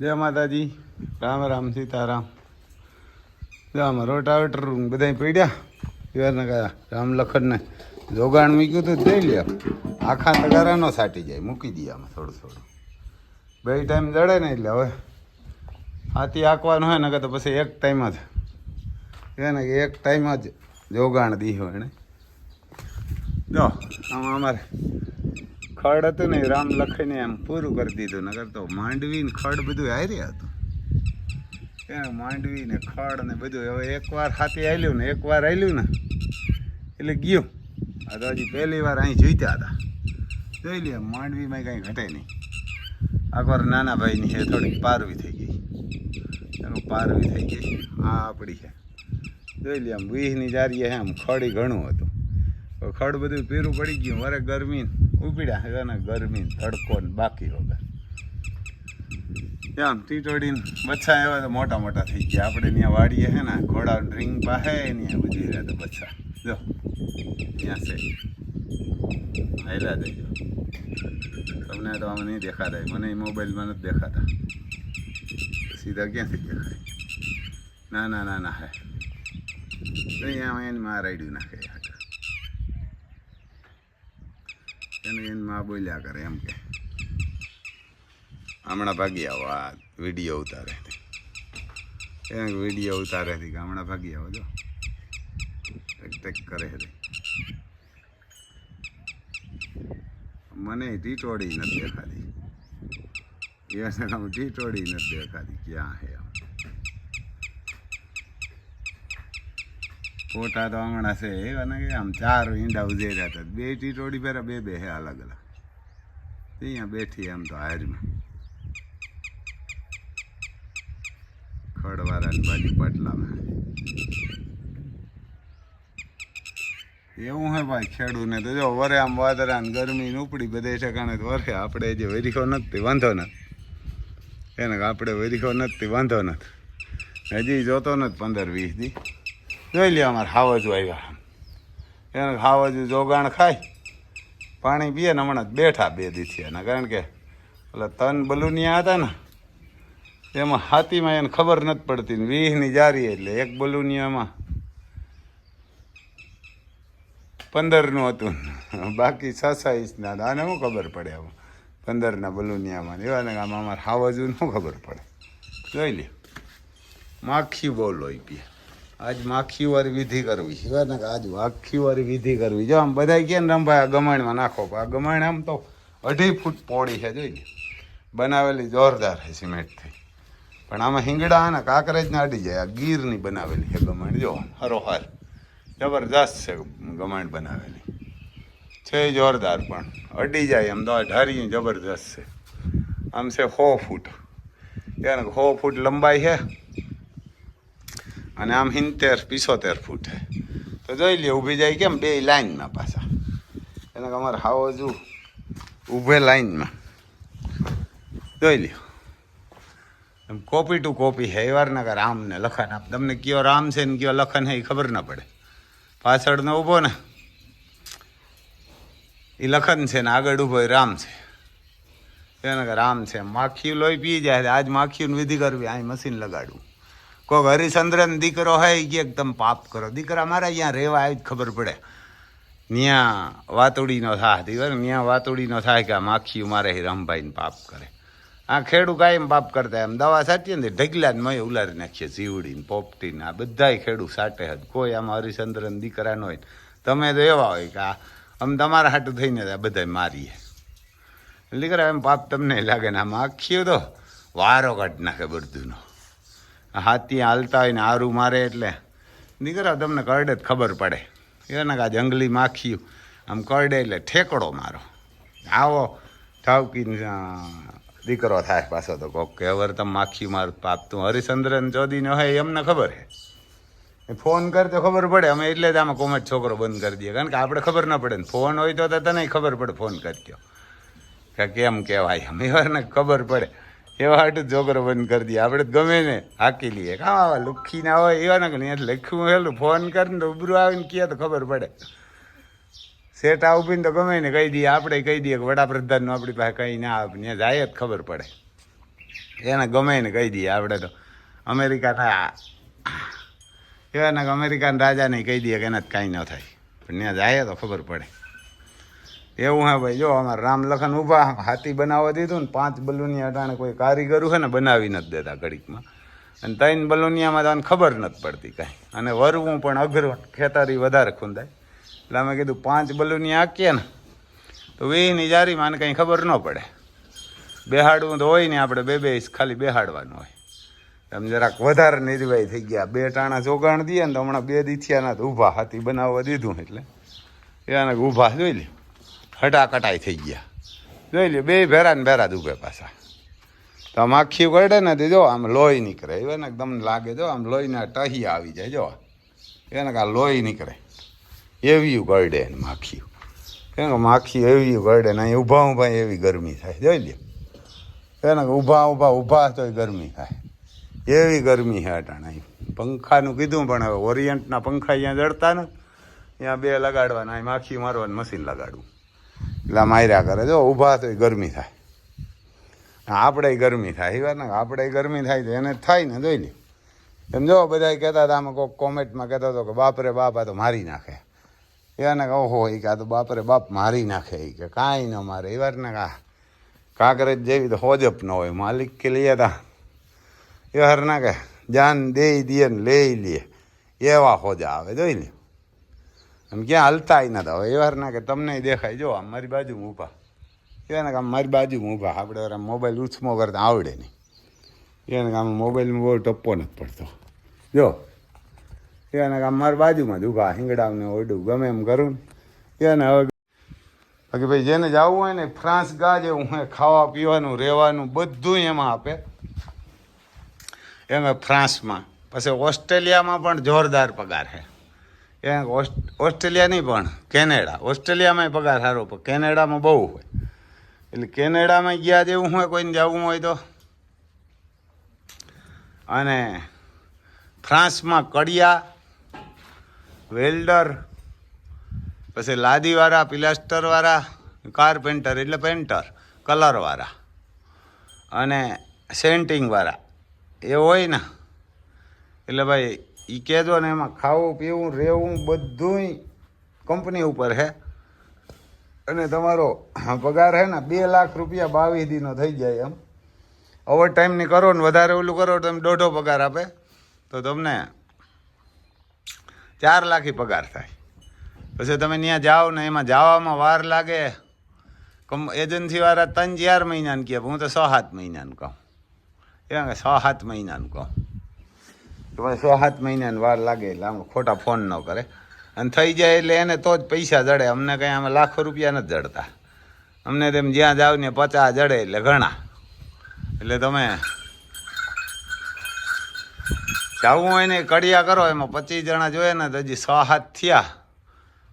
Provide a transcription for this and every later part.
જય માતાજી. રામ રામ, સીતારામ. જો આમાં રોટાવેટર બધા પડ્યા. પીવાના કયા રામ લખનને જોગાણ મૂક્યું હતું જઈ લ્યો. આખા નગારાનો સાટી જાય, મૂકી દઈએ આમાં થોડું થોડું. બે ટાઈમ જડે ને એટલે હવે હાથી આંકવાનું હોય ને કે તો પછી એક ટાઈમ જ. એને કે એક ટાઈમ જ જોગાણ દીધો એણે. જો, આમાં અમારે ખડ હતું ને રામ લખીને એમ પૂરું કરી દીધું. નગર તો માંડવી ને ખડ બધું હાર્યા હતું. માંડવી ને ખડ ને બધું? હવે એકવાર હાથી આવ્યું ને, એકવાર આવ્યું ને, એટલે ગયું. આ તો હજી પહેલી વાર અહીં જોઈતા હતા. જોઈ લે, માંડવીમાં કાંઈ ઘટે નહીં. આખર નાના ભાઈની છે થોડીક પારવી થઈ ગઈ. એનું પારવી થઈ ગઈ. આ આપણી છે. જોઈ લે, આમ વીહની જારીએ આમ ખડી ઘણું હતું. ખડ બધું પીરું પડી ગયું. વરે ગરમી ઉપડ્યા. અને ગરમી, તડકો બાકી વગર. આમ ટીટોડીને બચ્છા એવા તો મોટા મોટા થઈ ગયા. આપણે ત્યાં વાડીએ હે ને ઘોડા ડ્રિંક પાસે ત્યાં બધી રહ્યા તો બચ્છા. જો, ત્યાં છે. હાલ્યા જઈજો તમને તો આમ નહીં દેખાતા. મને મોબાઈલમાં નથી દેખાતા. સીધા ક્યાંથી દેખાય? ના ના ના ના, હે. અહીંયા એની મારાડ્યું નાખે આગળ એને એની બોલ્યા કરે એમ કે. હમણાં ભાગી આવો, આ વીડિયો ઉતારે એને વીડિયો ઉતારે કે હમણાં ભાગી આવો, જો. ટેક ટેક કરે છે. મને ટીટોડી નથી દેખાતી. ટીટોડી નથી દેખાતી ક્યાં હે આમ ફોટા તો હમણાં છે, અને આમ ચાર ઈંડા ઉજેર્યા હતા. બે ટીટોડી પહેરા, બે બે હે અલગ અલગ. અહીંયા બેઠી એમ તો હારમાં ખડવાળાની બાજુ પટલામાં. એવું હે ભાઈ, ખેડૂને તો જો વરે આમ વાદરા ને ગરમી ને ઉપડી બધે ઠેકાણે તો વરે આપણે જે વરીખો નથી, વાંધો નથી. એને આપણે વરીખો નથી, વાંધો નથી. હજી જોતો નથી પંદર, વીસ દી. જોઈ લે અમારે હાવજુ આવ્યા એને હાવજુ જોગાણ ખાય, પાણી પીએ ને હમણાં બેઠા બે દીથી એના. કારણ કે ઓલા તન બલુનિયા હતા ને, એમાં હાથીમાં એને ખબર નથી પડતી ને વીહની જારી એટલે એક બલુનિયામાં પંદરનું હતું બાકી સસાઈસના આને શું ખબર પડે આમાં પંદરના બલુનિયામાં એવા ને આમાં અમારે હાવજુ શું ખબર પડે? જોઈ લે માખી બહુ લોહી પીએ. આજ માખી વાળી વિધિ કરવી ને કે આજ માખી વાળી વિધિ કરવી. જો આમ બધા કે રમભાઈ, આ ગમાણમાં નાખો. આ ગમાણ આમ તો અઢી ફૂટ પોળી છે, જોઈ બનાવેલી જોરદાર છે સિમેન્ટથી. પણ આમાં હિંગડા અને કાંકરેજ અડી જાય. આ ગીરની બનાવેલી છે ગમાણ. જો હરોહર જબરજસ્ત છે ગમાણ બનાવેલી. છે જોરદાર પણ. અડી જાય એમ તો ઢારી જબરજસ્ત છે. આમ છે સો ફૂટ. એને સો ફૂટ લંબાઈ છે. અને આમ હિંતેર પિસોતેર ફૂટ છે તો જોઈ લે, ઊભી જાય કેમ બે લાઈનમાં પાછા. એને અમારે હાવો જુ ઊભે લાઈનમાં. જોઈ લ્યો. એમ કોપી ટુ કોપી હે, એવાર ના કે રામ ને લખન આપ તમને કયો રામ છે ને કયો લખન છે એ ખબર ના પડે. પાછળનો ઊભો ને. એ લખન છે ને આગળ ઊભો રામ છે. એને કે રામ છે. માખી લોહી પી જાય આજ માખીઓની વિધિ કરવી અહીં મશીન લગાડવું. કોઈક હરિચંદ્રન દીકરો હોય કે એકદમ પાપ કરો. દીકરા મારા અહીંયા રહેવા આવી જ ખબર પડે. ત્યાં વાતુડીનો થાય દીકર ત્યાં વાતુડીનો થાય કે આ માખીયું મારે રામભાઈને પાપ કરે. આ ખેડૂ કાયમ પાપ કરતા એમ દવા સાચીએ ને ઢગલા જ મય ઉલારી નાખીએ જીવડીને, પોપટીને, આ બધાય ખેડૂ સાટે જ કોઈ આમાં હરિચંદ્રન દીકરા ન હોય તમે તો એવા હોય કે આ અમે તમારા હાટું થઈને આ બધાય મારીએ. દીકરા એમ પાપ તમને લાગે ને આમાં આખી તો વારો કાઢ નાખે બધુંનો. હાથી હાલતા હોય ને આરું મારે એટલે. દીકરા તમને કરડે જ ખબર પડે. એને કે જંગલી માખીયું આમ કરડે એટલે ઠેકડો મારો. આવો ઠાવકીને દીકરો થાય પાછો તો કોક કે હવે તમે માખી મારું પાપ, તું હરિચંદ્રન ચોદીનો હોય એમને ખબર હે. એ ફોન કર તો ખબર પડે, અમે એટલે જ આમાં કોમેટ છોકરો બંધ કરી દઈએ. કારણ કે આપણે ખબર ના પડે ને ફોન હોય તો તને ખબર પડે ફોન કરજો કે કેમ કહેવાય? અમે ખબર પડે. એવા હાટું જોગરો બંધ કરી દઈએ. આપણે ગમે ને હાકી લઈએ. કામ આવા લુખી ના હોય એવા ના કે લખ્યું હેલું ફોન કરીને ઉભરું આવીને કહે તો ખબર પડે. સેટ ઉભીને તો ગમે ને કહી દઈએ. આપણે કહી દઈએ કે વડાપ્રધાનનું આપણી પાસે કંઈ ના આવે ત્યાં જાય જ ખબર પડે. એને ગમે ને કહી દઈએ આપણે તો. અમેરિકાના એવાના અમેરિકાના રાજાને કહી દઈએ કે એનાથી કાંઈ ન થાય. પણ ત્યાં જાય તો ખબર પડે. એવું હે ભાઈ, જો અમારે રામ લખન ઊભા, હાથી બનાવવા દીધું ને પાંચ બલુનિયા અટાણે કોઈ કારીગરું છે ને બનાવી નથી દેતા ઘડીકમાં. અને ત્રણ બલુનિયામાં તો ખબર નથી પડતી કાંઈ. અને વરવું પણ અઘરું, ખેતરી વધારે ખૂંદાય. એટલે અમે કીધું પાંચ બલુનિયા આંકીએ ને, તો વેની જારી આને કંઈ ખબર ન પડે. બેહાડવું તો હોય ને આપણે બે બે ખાલી બેહાડવાનું હોય. એમ જરાક વધારે નિર્વાય થઈ ગયા. બે ટાણા જોગાણ દઈએ ને તો હમણાં બે દીથિયાના તો ઊભા હાથી બનાવવા દીધું એટલે. એને ઊભા જોઈ લે હટાકટાઈ થઈ ગયા. જોઈ લે બે ભેરા ને ભેરા દુબે પાછા. તો આમ આખી કરડે ને તે જો, આમ લોહી નીકળે. એવું ને તમને લાગે, જો, આમ લોહીના ટહી આવી જાય, જો. એને કે આ લોહી નીકળે. એવી ગરડે ને માખીયું કેમ કે માખી એવી ગરડે ને અહીં ઊભા ઊભા એવી ગરમી થાય. જોઈ લે એને કે ઊભા ઊભા ઊભા તોય ગરમી થાય. એવી ગરમી છે અટાણે અહીં. પંખાનું કીધું પણ હવે ઓરિયન્ટના પંખા અહીંયા જડતા ને ત્યાં બે લગાડવાના, અહીં માખી મારવાનું મશીન લગાડવું. એટલે માર્યા કરે. જો ઊભા તોય ગરમી થાય. આપણે ગરમી થાય. એ વાત ને આપણે ગરમી થાય તો એને થાય ને જોઈ લે એમ જો બધા કહેતા હતા, આમાં કોઈક કોમેન્ટમાં કહેતો હતો કે બાપરે બાપ આ તો મારી નાખે. એને કે ઓહો એ કે આ તો બાપરે બાપ મારી નાખે. એ કે કાંઈ ન મારે. એ વાત ને કા કાંકરેજ જેવી તો હોજપ ન હોય. માલિક કે લઈએ તા એ હર ના કે જાન દે દે ને લઈ લે એવા હોજા આવે. જોઈ લે આમ ક્યાં હલતા નતા હવે એવા ના કે તમને દેખાય. જો, આમ મારી બાજુમાં ઊભા. એને કામ મારી બાજુમાં ઊભા. આપણે મોબાઈલ ઉછમો કરતા આવડે નહીં. એને કામ મોબાઈલમાં બહુ ટપ્પો નથી પડતો. જો એને કામ મારી બાજુમાં જ ઊભા. હિંગડાવને ઓડું ગમે એમ કરું ને. એને હવે બાકી ભાઈ, જેને જવું હોય ને ફ્રાન્સ ગા હું ખાવા પીવાનું, રહેવાનું, બધું એમાં આપે. એમાં ફ્રાન્સમાં પછી ઓસ્ટ્રેલિયામાં પણ જોરદાર પગાર છે. એ ઓસ્ટ્રેલિયા નહીં પણ કેનેડા. ઓસ્ટ્રેલિયામાં પગાર સારો, પણ કેનેડામાં બહુ હોય. એટલે કેનેડામાં ગયા જેવું હોય, કોઈને જવું હોય તો. અને ફ્રાન્સમાં કડિયા, વેલ્ડર, પછી લાદીવાળા, પિલાસ્ટરવાળા, કારપેન્ટર એટલે પેન્ટર કલરવાળા અને સેન્ટિંગવાળા. એ હોય ને. એટલે ભાઈ એ કહેજો ને એમાં ખાવું, પીવું, રહેવું બધુંય કંપની ઉપર છે અને તમારો પગાર છે ને બે લાખ રૂપિયા બાવીસ દીનો થઈ જાય એમ. ઓવર ટાઈમની કરો ને વધારે ઓલું કરો તો એમ દોઢો પગાર આપે. તો તમને ચાર લાખી પગાર થાય. પછી તમે ત્યાં જાઓ ને એમાં જવામાં વાર લાગે. કમ એજન્સીવાળા ત્રણ ચાર મહિનાને કહે, હું તો છ સાત મહિનાનું કહું. એમાં છ સાત મહિનાનું કહું. છ સાત મહિનાની વાર લાગે એટલે આમ ખોટા ફોન ન કરે. અને થઈ જાય એટલે એને તો જ પૈસા જડે. અમને કંઈ આમાં લાખો રૂપિયા નથી જડતા. અમને તેમ જ્યાં જાવ ને પચાસ જડે એટલે ઘણા. એટલે તમે જવું હોય ને કડિયા કરો, એમાં પચીસ જણા જોઈએ ને તો હજી સો હાથ થયા.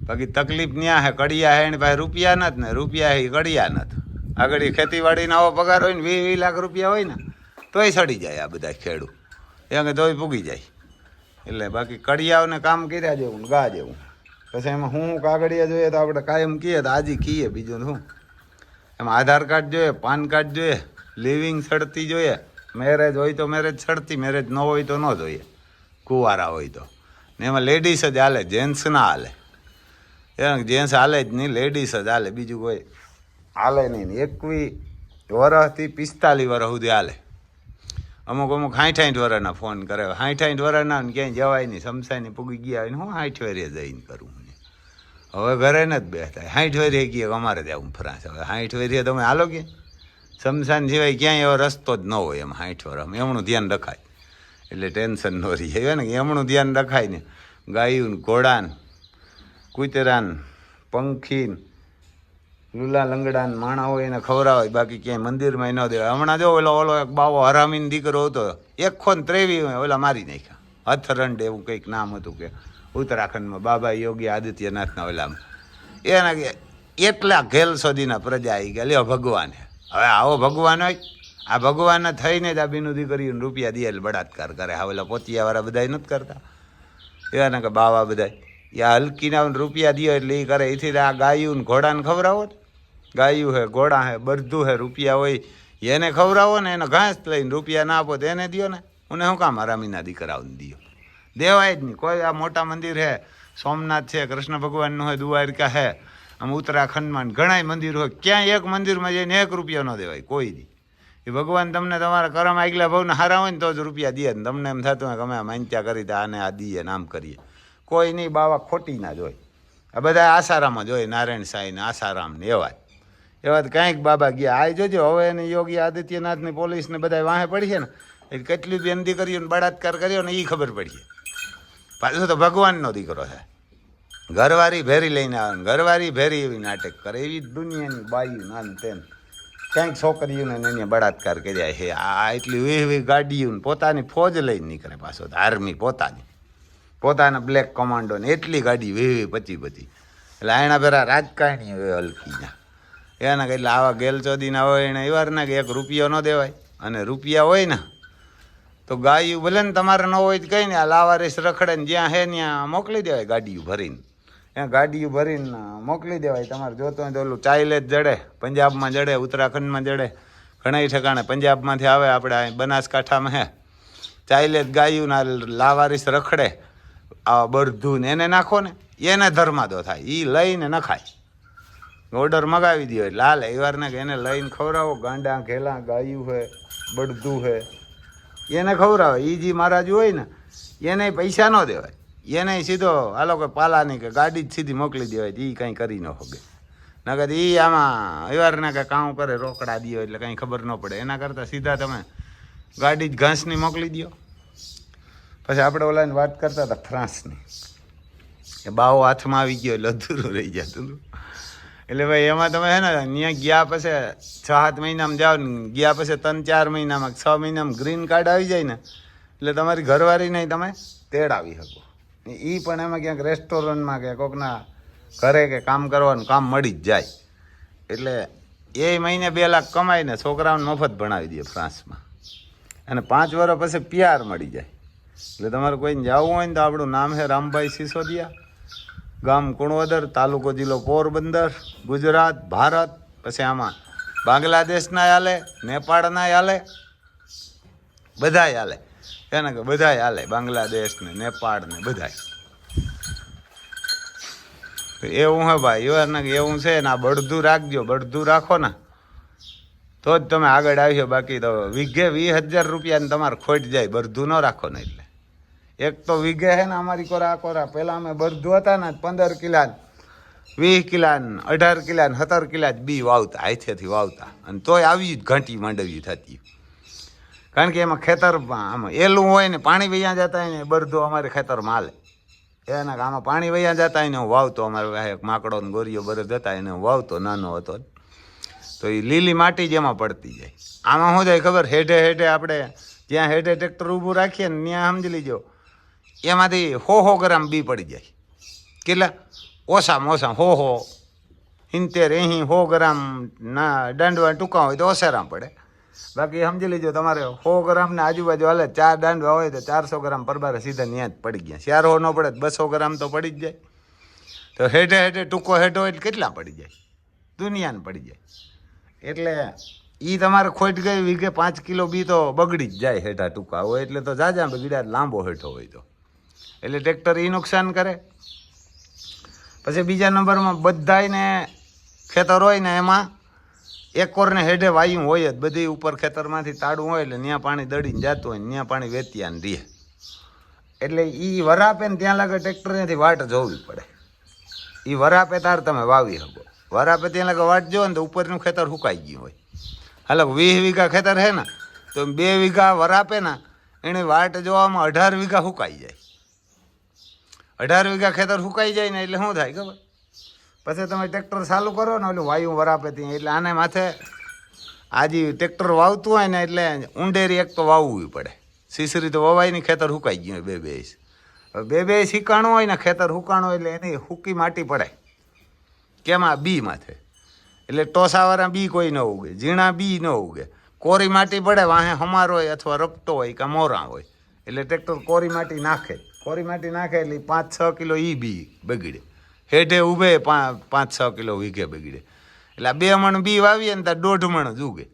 બાકી તકલીફ ન્યા હે, કડિયા હે, એની પાસે રૂપિયા નથી ને રૂપિયા હે કડિયા નથી. આગળ ખેતીવાડીના આવો પગાર હોય ને વીસ વીસ લાખ રૂપિયા હોય ને, તોય સડી જાય આ બધા ખેડૂત. એ કે તોય પૂગી જાય. એટલે બાકી કડિયાઓને કામ કર્યા જેવું ગા જેવું. પછી એમાં હું કાગળિયા જોઈએ તો આપણે કાયમ કહીએ તો આજે કહીએ બીજું શું? એમાં આધાર કાર્ડ જોઈએ, પાન કાર્ડ જોઈએ, લિવિંગ સડતી જોઈએ. મેરેજ હોય તો મેરેજ સડતી મેરેજ ન હોય તો ન જોઈએ. કુંવારા હોય તો. ને એમાં લેડીઝ જ હાલે, જેન્ટ્સ ના હાલે. એ જેન્ટ્સ હાલે જ નહીં, લેડીઝ જ હાલે. બીજું કોઈ હાલે નહીં એકવી વરસથી પિસ્તાલીસ વરસ સુધી હાલે. અમુક અમુક સાઠ સાઠ વરના ફોન કરે. સાઠ સાઠ વરના ને ક્યાંય જવાય નહીં. સમસાઈને પૂગી ગયા હોય ને હું હાઠ વેરે જઈને કરું હવે ઘરે નથી બેસતા સાઠ વરે કે અમારે જવું ફ્રાન્સ હવે સાઠ વેરીએ તમે હાલો કે? સમસાન સિવાય ક્યાંય એવો રસ્તો જ ન હોય એમ સાઠ વરમ એમનું ધ્યાન રખાય. એટલે ટેન્શન ન રહી. જાય ને એમનું ધ્યાન રખાય ને ગાયું ને ઘોડાન, કૂતરાન, પંખીન લુલા લંગડાન માણા હોય એને ખવડાવાય બાકી ક્યાંય મંદિરમાં ન દેવાય. હમણાં જો ઓલો ઓલો એક બાવો હરામીન દીકરો હતો એકસો ને ત્રેવી ઓલા મારી નાખ્યા. હથરંડ એવું કંઈક નામ હતું કે ઉત્તરાખંડમાં બાબા યોગી આદિત્યનાથના ઓલામાં. એના એટલા ઘેલ સુધીના પ્રજા આવી ગયા, લ્યો ભગવાન. હવે આવો ભગવાન હોય. આ ભગવાન થઈને જ આ બીનું દીકરીઓને રૂપિયા દે બળાત્કાર કરે. હા ઓલા પોતિયાવાળા બધા નથી કરતા. એવાના કે બાવા બધા યા હલકીના રૂપિયા દે એટલે એ કરે. એથી આ ગાયું ઘોડાને ખવડાવો ને ગાયું હે ઘોડા હે, બધું હે, રૂપિયા હોય. એને ખવડાવો ને, એને ઘાસ લઈને રૂપિયા ના આપો તો એને દ્યો ને. મને શું કામ હરામીના દીકરાઓને દ્યો. દેવાય જ નહીં. કોઈ આ મોટા મંદિર હે, સોમનાથ છે, કૃષ્ણ ભગવાનનું હોય, દ્વારકા હે, આમ ઉત્તરાખંડમાં ઘણાય મંદિર હોય. ક્યાંય એક મંદિરમાં જઈને એક રૂપિયા ન દેવાય, કોઈ દી. એ ભગવાન તમને તમારા કરમ આગલા ભાવને હારા હોય ને તો જ રૂપિયા દે ને તમને એમ થતું હોય કે અમે આ કરી દે, આને આ દઈએ ને આમ કરીએ. કોઈ નહીં, બાવા ખોટી ના જ હોય આ બધા આસારામ જ હોય નારાયણ સાંઈ ને આસારામ ને એવા એવા કાંઈક બાબા ગયા. આ જોજો, હવે એને યોગી આદિત્યનાથની પોલીસને બધા વાહે પડી છે ને, એ કેટલી બેનતી કર્યું ને બળાત્કાર કર્યો ને એ ખબર પડી પાછો તો ભગવાનનો દીકરો છે. ઘરવાળી ભેરી લઈને આવે ઘરવારી ભેરી એવી નાટક કરે, એવી દુનિયાની બાયું નાન તેમ. ક્યાંક છોકરીઓને એને બળાત્કાર કર્યા છે. આ એટલી એવી ગાડીઓ પોતાની ફોજ લઈને નીકળે પાછો આર્મી પોતાની. પોતાના બ્લેક કમાન્ડો ને એટલી ગાડી વી વી પચી પચી. એટલે આયણા ભેરા રાજકારણી હલકી ના એના કે એટલે આવા ગેલચોદીના હોય એને એવા ના કે એક રૂપિયો ન દેવાય. અને રૂપિયા હોય ને, તો ગાયું ભલે ને તમારે ન હોય તો કંઈ ને આ લાવારીસ રખડે ને જ્યાં હે ત્યાં મોકલી દેવાય ગાડીયું ભરીને. ત્યાં ગાડીયું ભરીને મોકલી દેવાય. તમારે જોતો હોય તો ઓલું ચાઇલે જ જડે, પંજાબમાં જડે, ઉત્તરાખંડમાં જડે. ઘણા ઠેકાણે પંજાબમાંથી આવે આપણે બનાસકાંઠામાં હે. ચાઇલે જ ગાયું ના લાવારીસ રખડે, આ બરધું ને એને નાખો ને, એને ધર્માદો થાય. એ લઈને નખાય. ઓર્ડર મગાવી દો એટલે હાલે એ વારને કે એને લઈને ખવડાવો. ગાંડા, ઘેલા, ગાયું હે, બળદું હે. એને ખવડાવે. એ જે મહારાજ હોય ને, એને પૈસા ન દેવાય. એને સીધો, હાલો કે પાલાની કે ગાડી જ સીધી મોકલી દેવાય. એ કંઈ કરી ન હોગે નકર એ આમાં એવારને કે કામ કરે રોકડા દો એટલે કંઈ ખબર ન પડે. એના કરતાં સીધા તમે ગાડી જ ઘાસની મોકલી દો પછી આપણે ઓલાની વાત કરતા હતા ફ્રાન્સની એ બાવો હાથમાં આવી ગયો, એટલે અધૂરું રહી જતું હતું. એટલે ભાઈ, એમાં તમે હે ને ત્યાં ગયા પછી છ, સાત મહિનામાં જાઓ ને, ગયા પછી ત્રણ, ચાર મહિનામાં, છ મહિનામાં ગ્રીન કાર્ડ આવી જાય ને, એટલે તમારી ઘરવાળી નહીં તમે તેડાવી શકો. એ પણ એમાં ક્યાંક રેસ્ટોરન્ટમાં કે કોકના ઘરે કે કામ કરવાનું કામ મળી જ જાય. એટલે એ મહિને બે લાખ કમાઈને છોકરાઓને મફત ભણાવી દે ફ્રાન્સમાં. અને પાંચ વર્ષ પછી પીઆર મળી જાય. એટલે તમારે કોઈને જવું હોય ને તો આપણું નામ છે રામભાઈ સિસોદિયા. ગામ કુણવદર, તાલુકો જિલ્લો પોરબંદર, ગુજરાત, ભારત, પછી આમાં બાંગ્લાદેશના હાલે નેપાળના હાલે બધાય હાલે એને કે બધાય હાલે બાંગ્લાદેશ ને નેપાળ ને બધાય એવું હે ભાઈ, એવું ને એવું છે ને, આ બળધું રાખજો, બળધું રાખો ને, તો જ તમે આગળ આવશો બાકી તો વીઘે વીસ હજાર રૂપિયાને તમારે ખોટ જાય, બળધું ન રાખો ને એટલે. એક તો વીઘે છે ને અમારી કોરા કોરા. પહેલાં અમે બળદું હતા ને પંદર કિલા વીસ કિલા અઢાર કિલા સત્તર કિલા જ બી વાવતા, હાથેથી વાવતા. અને તોય આવી જ ઘાંટી માંડવી થતી. કારણ કે એમાં ખેતરમાં આમાં એલું હોય ને, પાણી વૈયા જતા હોય ને, બરધો અમારે ખેતર માલે એના આમાં પાણી વૈયા જતા ને, હું વાવતો, અમારે માકડો ને ગોરીઓ બરદ હતા એને હું વાવતો, નાનો હતો તો એ લીલી માટી જ એમાં પડતી જાય. આમાં શું જાય ખબર હેઠે હેઠે આપણે જ્યાં હેઠે ટ્રેક્ટર ઊભું રાખીએ ને, ત્યાં સમજી લીજો. એમાંથી હો હો ગ્રામ બી પડી જાય. કેટલા? ઓછામાં ઓછા હો હો, સિત્તેર અહીં હો ગ્રામ ના દાંડવા ટૂંકા હોય તો ઓસેરામ પડે. બાકી સમજી લેજો તમારે સો ગ્રામના આજુબાજુ હાલે ચાર દાંડવા હોય તો ચારસો ગ્રામ પરબારે સીધા ત્યાં જ પડી ગયા. ચાર હો ન પડે બસો ગ્રામ તો પડી જ જાય. તો હેઠે હેઠે ટૂંકો હેઠો એટલે કેટલા પડી જાય? દુનિયાને પડી જાય. એટલે એ તમારે ખોટ ગઈ વીઘે પાંચ કિલો બી તો બગડી જ જાય હેઠા ટૂંકા. હોય એટલે તો જાજા બગડ્યા લાંબો હેઠો હોય તો. એટલે ટ્રેક્ટર એ નુકસાન કરે. પછી બીજા નંબરમાં બધાયને ખેતર હોય ને એમાં એકોરને હેઠે વાયું હોય જ. બધી ઉપર ખેતરમાંથી તાડું હોય એટલે ત્યાં પાણી દડીને જતું હોય ને ત્યાં પાણી વેતિયાને રહે એટલે એ વરાપે ને ત્યાં લાગે ટ્રેક્ટરથી વાટ જોવી પડે. એ વરાપે તાર તમે વાવી શકો. વરાપે ત્યાં લાગે વાટ જોવો ને તો ઉપરનું ખેતર સુકાઈ ગયું હોય. હાલો, વીસ વીઘા ખેતર છે ને, તો બે વીઘા વરાપે ને, એને વાટ જોવામાં અઢાર વીઘા સુકાઈ જાય. અઢાર વીઘા ખેતર સુકાઈ જાય ને એટલે શું થાય ખબર? પછી તમે ટ્રેક્ટર ચાલુ કરો ને ઓલું વાયુ વરાપે ત્યાં. એટલે આને માથે આજે ટ્રેક્ટર વાવતું હોય ને એટલે ઊંડેરી એક તો વાવવું પડે. સીસરી તો વવાય ને ખેતર સુકાઈ ગયું બે બે બે બે શીકાણું હોય ને ખેતર સુકાણું એટલે એની હુકી માટી પડે. કેમાં બી માથે? એટલે ટોસાવાળા બી કોઈ ન ઉગે, ઝીણા બી ન ઉગે. કોરી માટી પડે, વાહે હમાર હોય અથવા રપટો હોય કે મોરા હોય. એટલે ટ્રેક્ટર કોરી માટી નાખે. કોરી માટી નાખે એટલે પાંચ છ કિલો ઈ બી બગડે. હેઠે ઊભે પાંચ છ કિલો વીઘે બગડે. એટલે બે મણ બી વાવીએ ને ત્યાં દોઢ મણ જ ઉગે.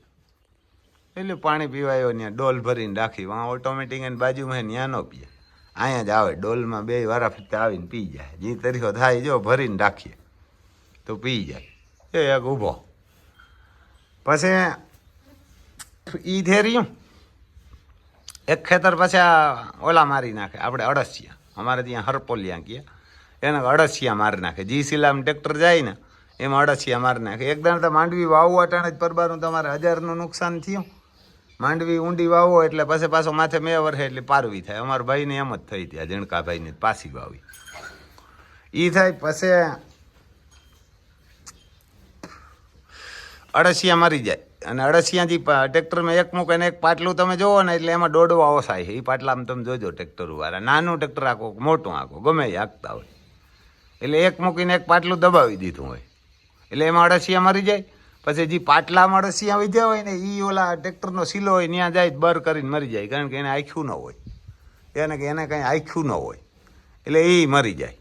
એટલે પાણી પીવાયો ને ડોલ ભરીને રાખી. વાં ઓટોમેટિક એની બાજુમાં ત્યાં ન પીએ. અહીંયા જ આવે, ડોલમાં બે વારા ફરતા આવીને પી જાય. જે તરીકો થાય જો ભરીને રાખીએ, તો પી જાય. એ એક ઊભો. પછી ઈ થેર્યું. એક ખેતર પછી આ ઓલા મારી નાખે. આપણે અડસિયા અમારે ત્યાં હરપોલિયા ગયા એને અડસિયા મારી નાખે. જી સિલામ ટ્રેક્ટર જાય ને, એમાં અડસિયા મારી નાખે. એક દાણ તો માંડવી વાવવા અટાણે જ પરબારનું તમારે હજારનું નુકસાન થયું. માંડવી ઊંડી વાવો એટલે પછી પાછો માથે મેં વર્ષે એટલે પારવી થાય. અમારા ભાઈને એમ જ થઈ ત્યાં જણકાભાઈને પાછી વાવી. એ થાય પછી અડસિયા મરી જાય. અને અડસિયાથી ટ્રેક્ટરમાં એક મૂકે ને એક પાટલું તમે જોવો ને એટલે એમાં દોડવા ઓછાય છે. એ પાટલામાં તમે જોજો ટ્રેક્ટર વાળા. નાનું ટ્રેક્ટર આખો, મોટું આખો, ગમે એ હાંકતા હોય. એટલે એક મૂકીને એક પાટલું દબાવી દીધું હોય. એટલે એમાં અડસિયા મરી જાય. પછી જે પાટલામાં અડસિયા વીધ્યા હોય ને એ ઓલા ટ્રેક્ટરનો સીલો હોય ત્યાં જાય બર કરીને મરી જાય. કારણ કે એને આખ્યું ન હોય. એને કે, એને કંઈ આખ્યું ન હોય. એટલે એ મરી જાય.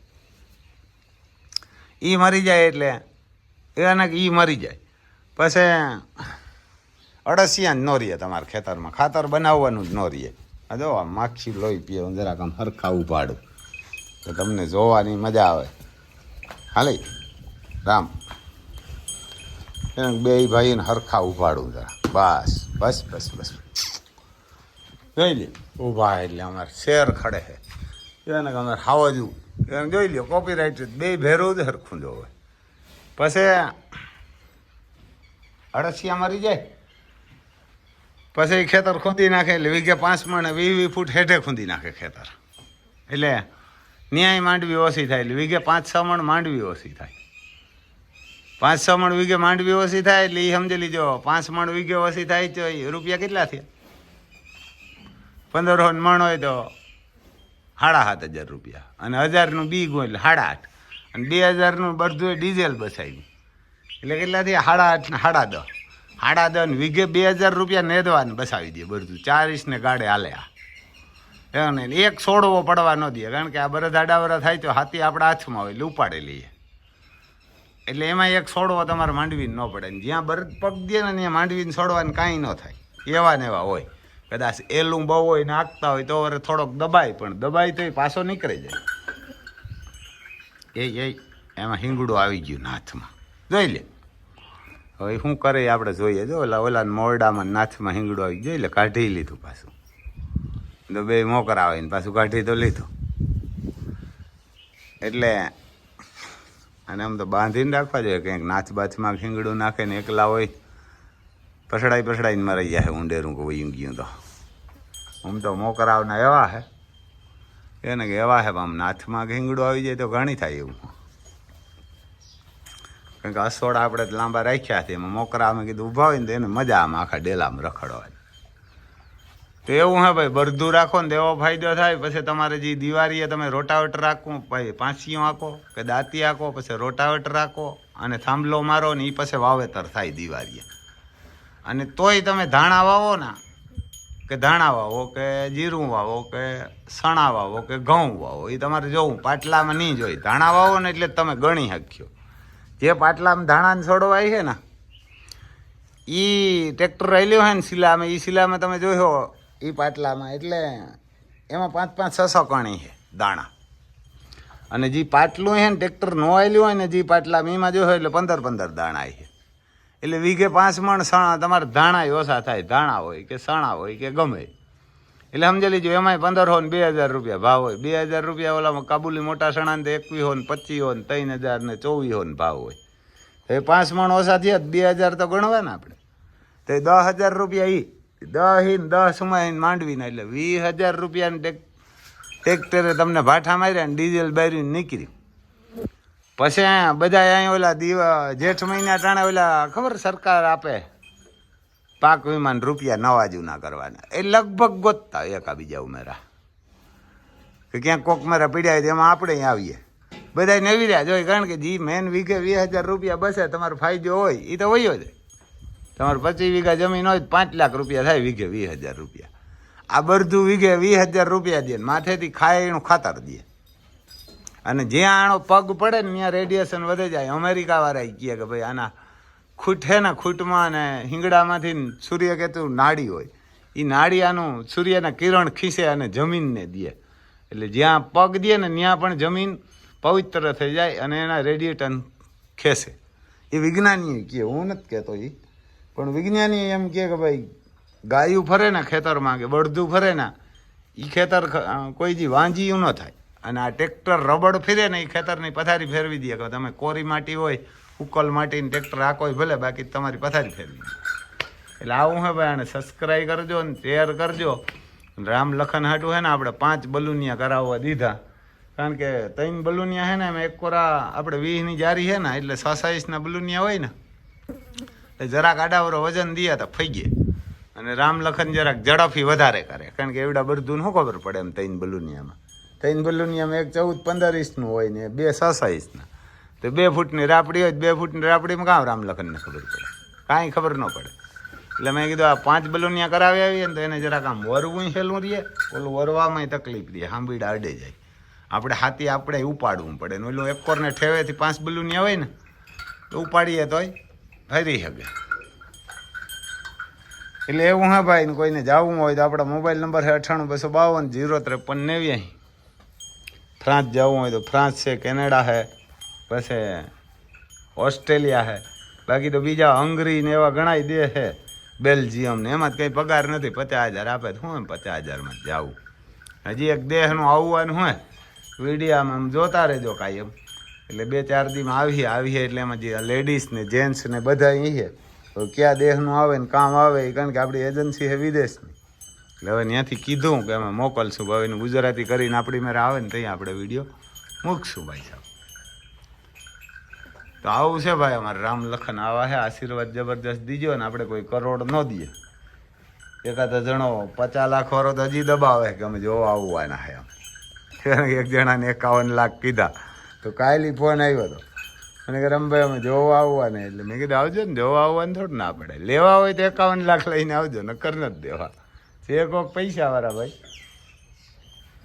એ મરી જાય એટલે એને કે એ મરી જાય. પછી અડસિયા જ ન રહીએ તમારા ખેતરમાં. ખાતર બનાવવાનું જ ન રહીએ. આ જો આ માખી લોહી પીએ, હું જરાક આમ હરખા ઉપાડું. તો તમને જોવાની મજા આવે. હાલે? રામ. એને બે ભાઈને હરખા ઉપાડું જરા. બસ બસ બસ બસ. જોઈ લે ઊભા એટલે અમારે શેર ખડે છે એને અમારે હાવજું એને જોઈ લ્યો કોપીરાઇટ બે ભેરું જ હરખું જોવે. પછી અડસિયા મરી જાય? પછી ખેતર ખોદી નાખે એટલે વીઘે પાંચ મણ વી વી ફૂટ હેઠે ખૂંદી નાખે ખેતર. એટલે ન્યાય માંડવી ઓછી થાય, એટલે વીઘે પાંચ, છ મણ માંડવી ઓછી થાય. પાંચ, છ મણ વીઘે માંડવી ઓછી થાય એટલે એ સમજી લીજો પાંચ મણ વીઘે ઓછી થાય તો એ રૂપિયા કેટલા થયા? પંદર મણ હોય તો સાડા સાત હજાર રૂપિયા. અને હજારનું બી ગયું એટલે સાડા આઠ અને બે હજારનું બધું ડીઝલ બસાવ્યું એટલે કેટલા થયા? સાડા આઠ ને સાડા દસ. સાડા દસ વીઘે બે હજાર રૂપિયા નેદવાને બસાવી દે બધું. ચાલીસ ને ગાડે હાલે આ એને એક છોડવો પડવા ન દે, કારણ કે આ બરદ આડાવરા થાય તો હાથી આપણા હાથમાં હોય, એટલે ઉપાડી લઈએ. એટલે એમાં એક છોડવો તમારે માંડવીને ન પડે. જ્યાં બરદ પગ દે ને ત્યાં માંડવીને છોડવાને કાંઈ ન થાય. એવા ને એવા હોય. કદાચ એલું બહુ હોય નાખતા હોય તો વરે થોડોક દબાય, પણ દબાય તો પાછો નીકળી જાય. એ એમાં હિંગડું આવી ગયું હાથમાં. જોઈ લે. હવે શું કરે આપણે જોઈએ. જો, ઓલા ઓલા મોરડામાં નાથમાં હિંગડો આવી ગયો, એટલે કાઢી લીધું પાછું. તો બે મોકરા આવે ને પાછું કાઢી તો લીધું. એટલે અને આમ તો બાંધીને રાખવા જોઈએ. કંઈક નાચ બાથમાં ખીંગડું નાખે ને એકલા હોય. પછડાઈ પછડાઈને મરાઈ જાય ઊંડેરું કે વયું ગયું તો. આમ તો મોકરાવના એવા હે. એને કે એવા હે, આમ નાથમાં ખીંગડું આવી જાય તો ઘણી થાય એવું. કારણ કે અસોડા આપણે લાંબા રાખ્યા છે. એમાં મોકરા અમે કીધું ઊભા હોય ને તો એને મજા આમ આખા ડેલામાં રખડવાની તો એવું હે ભાઈ બરધું રાખો ને તો એવો ફાયદો થાય. પછી તમારે જે દિવાળીએ તમે રોટાવેટર રાખો ભાઈ પાંચીઓ આંકો કે દાંતી આંકો પછી રોટાવેટર રાખો અને થાંભલો મારો ને એ પછી વાવેતર થાય દિવાળીએ. અને તોય તમે ધાણા વાવો ને, કે ધાણા વાવો, કે જીરું વાવો, કે સણા વાવો, કે ઘઉં વાવો એ તમારે જોવું. પાટલામાં નહીં જોઈ. ધાણા વાવો ને એટલે તમે ગણી શક્યો જે પાટલામાં ધાણાને છોડવાય છે ને એ ટ્રેક્ટર રહેલું હોય ને શિલામાં એ શિલામાં તમે જોયો એ પાટલામાં. એટલે એમાં પાંચ પાંચ છસો કણી છે દાણા. અને જે પાટલું છે ને ટ્રેક્ટર નો આવેલું હોય ને જે પાટલામાં, એમાં જોયો એટલે પંદર પંદર દાણા છે. એટલે વીઘે પાંચ મણ સણા, તમારે ધાણા ઓછા થાય, ધાણા હોય કે સણા હોય કે ગમે. એટલે સમજી જો એમાંય પંદરસો ને બે હજાર રૂપિયા ભાવ હોય. બે હજાર રૂપિયા ઓલામાં કાબુલી મોટા સણા ને તો એકવીસ ને પચીસ ને ત્રણ હજાર ને ચોવીસ ને ભાવ હોય. એ પાંચ મણ ઓછા થયા તો બે હજાર તો ગણવા ને આપણે. તો એ દસ હજાર રૂપિયા એ દસ ઈ દસમાં માંડવીને, એટલે વીસ હજાર રૂપિયાની ટેક ટ્રેક્ટરે તમને ભાઠા માર્યા ને ડીઝલ બારીને નીકળ્યું પછી અહીંયા બધા અહીંયા ઓલા દીવા, જેઠ મહિના ટાણે ઓલા, ખબર સરકાર આપે? પાક વિમાન રૂપિયા નવા જૂના કરવાના. એ લગભગ ગોતતા એકા બીજા ઉમેરા. કે ક્યાંક કોક મારા પીડ્યા હોય એમાં આપણે આવીએ. બધા નવી રહ્યા જોઈએ કારણ કે જી મેન વીઘે વીસ હજાર રૂપિયા બસે, તમારો ફાયદો હોય એ તો હોય જ તમારે પચીસ વીઘા જમીન હોય પાંચ લાખ રૂપિયા થાય વીઘે વીસ હજાર રૂપિયા. આ બધું વીઘે વીસ હજાર રૂપિયા દે માથેથી ખાય એનું ખાતર દે. અને જ્યાં આનો પગ પડે ને ત્યાં રેડિયેશન વધે જાય. અમેરિકા વાળા કહે કે ભાઈ આના ખૂટ ને, ખૂટમાં ને હિંગડામાંથી સૂર્યકેતુ નાડી હોય. એ નાડી આનું સૂર્યના કિરણ ખીસે અને જમીનને દે. એટલે જ્યાં પગ દે ને, ત્યાં પણ જમીન પવિત્ર થઈ જાય અને એના રેડિયેટન ખેંચે એ વિજ્ઞાનીએ કહે, હું નથી કહેતો એ પણ વિજ્ઞાની એમ કહે કે ભાઈ, ગાયું ફરે ને ખેતરમાં કે બળદું ફરે ને એ ખેતર કોઈ જી વાંજીયું ન થાય. અને આ ટ્રેક્ટર રબડ ફેરે ને એ ખેતરની પથારી ફેરવી દે કે તમે કોરી માટી હોય ઉકલ માટીને ટ્રેક્ટર રાખો ભલે, બાકી તમારી પથારી ફેરવી એટલે આવું હે ભાઈ, આને સબસ્ક્રાઈબ કરજો ને શેર કરજો. રામ લખન હાટું હે ને આપણે પાંચ બલુનિયા કરાવવા દીધા. કારણ કે ત્રણ બલુનિયા હે ને, એમ એક કોરા આપણે વીસની જારી હે ને, એટલે છ સાઈઝના બલુનિયા હોય ને એટલે જરાક આડાવરો વજન દે તો ફઈ ગયે. અને રામ લખન જરાક ઝડપી વધારે કરે. કારણ કે એવડા બધું શું ખબર પડે એમ ત્રણ બલુનિયામાં? ત્રણ બલુનિયામાં એક ચૌદ પંદર ઇંચનું હોય ને, બે છ સાઈઝના તો બે ફૂટની રાપડી હોય બે ફૂટની રાપડીમાં કાં રામ લખનને ખબર પડે? કાંઈ ખબર ન પડે. એટલે મેં કીધું, આ પાંચ બલુનિયા કરાવી આવીએ ને તો એને જરાક આમ વરવું સહેલું રહીએ. ઓલું વરવામાંય તકલીફ રહે હાંભીડા આડે જાય. આપણે હાથી આપણે ઉપાડવું પડે ને ઓલું એક કોરને ઠેવેથી પાંચ બલુનિયા હોય ને, તો ઉપાડીએ તોય ફરી શકે. એટલે એવું હા ભાઈ કોઈને જવું હોય તો આપણા મોબાઈલ નંબર છે અઠ્ઠાણું બસો બાવન, જીરો ત્રેપન નેવ્યાસી. ફ્રાન્સ જવું હોય તો ફ્રાન્સ છે, કેનેડા છે. પછી ઓસ્ટ્રેલિયા છે બાકી તો બીજા હંગરી ને એવા ઘણા દેશ છે બેલ્જિયમ ને એમાં જ કંઈ પગાર નથી. પચાસ હજાર આપે તો હું એમ પચાસ હજારમાં જાવું હજી એક દેહનું આવવાનું હોય, વિડીયામાં આમ જોતા રહેજો કાયમ એટલે બે ચાર દીમાં આવીએ આવીએ એટલે એમાં જે લેડીઝ ને જેન્ટ્સ ને બધા અહીંયા તો કયા દેહનું આવે ને કામ આવે કારણ કે આપણી એજન્સી છે વિદેશની. એટલે હવે ત્યાંથી કીધું કે અમે મોકલશું. હવે ગુજરાતી કરીને આપણી મેરે આવે ને ત્યાં આપણે વીડિયો મૂકશું ભાઈ સાહેબ. તો આવું છે ભાઈ, અમારે રામ લખન આવા છે, આશીર્વાદ જબરદસ્ત દીજો ને આપણે કોઈ કરોડ ન દઈએ. એકાદા જણો પચાસ લાખ વાળો તો હજી દબાવે કે અમે જોવા આવવાના છે એમ. કારણ એક જણાને એકાવન લાખ કીધા. તો કાયલી ફોન આવ્યો હતો અને કે રમભાઈ, અમે જોવા આવવાને એટલે મેં કીધું, આવજો ને, જોવા આવવાનું થોડું ના પડે. લેવા હોય તો એકાવન લાખ લઈને આવજો, નકર નથી દેવા. છે કોક પૈસાવાળા ભાઈ?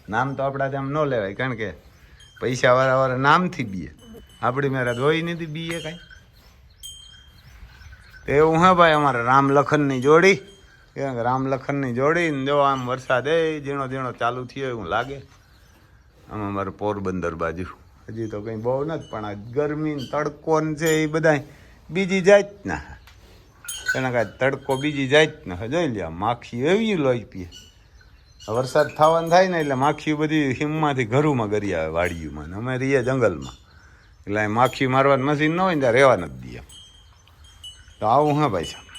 નામ તો આપણા તેમ ન લેવાય, કારણ કે પૈસાવાળા વાળા નામથી બીએ આપણી મેરા ધોઈ નથી બીએ કાંઈ? એવું, હે ભાઈ, અમારે રામ લખનની જોડી કે રામ લખનની જોડી, ને જો આમ વરસાદ, એ ઝીણો ઝીણો ચાલુ થયો એવું લાગે. આમ અમારે પોરબંદર બાજુ. હજી તો કંઈ બહુ નથી, પણ આ ગરમી તડકો છે એ બધા બીજી જાતના. એને કાંઈ તડકો બીજી જાતના. જોઈ લે માખી એવી લોહી પીએ. વરસાદ થવાનું થાય ને એટલે માખી બધી હિમમાંથી ઘરુમાં ગરી આવે વાડીઓમાં. ને અમે રહીએ જંગલમાં. એટલે માખી મારવાનું મશીન ન હોય ને ત્યાં રહેવા નથી દે. તો આવું હા ભાઈ સાહેબ.